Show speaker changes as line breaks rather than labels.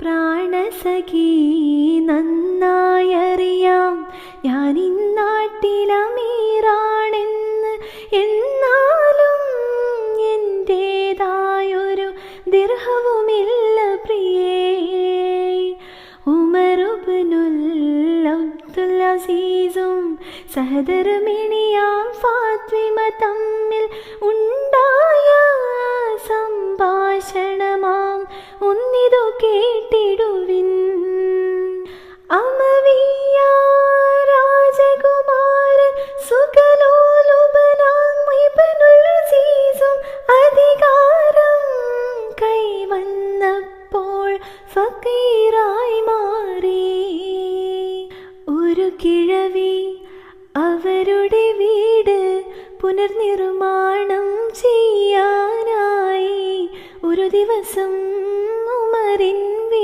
പ്രാണസഖി നന്നായറിയാം. ഞാൻ ഇന്നാട്ടിലമീറാണെന്ന് എന്നാലും എന്റേതായൊരു ദീർഘവുമില്ല പ്രിയേ. ഉമറുബനുൽ അബ്ദുൽ അസീസും സഹദർമിണിയാം ഫാത്വിമ തമ്മിൽ ഉണ്ടായ ഒന്നിതു കേട്ടിടുവിൻ. അമവിയ രാജകുമാരൻ സുഖലോലുപനാം അധികാരം കൈവന്നപ്പോൾ ഫക്കീറായി മാറി. ഒരു കിഴവി അവരുടെ വീട് പുനർനിർമ്മാണം ചെയ്യാനായി ഒരു ദിവസം அவரின்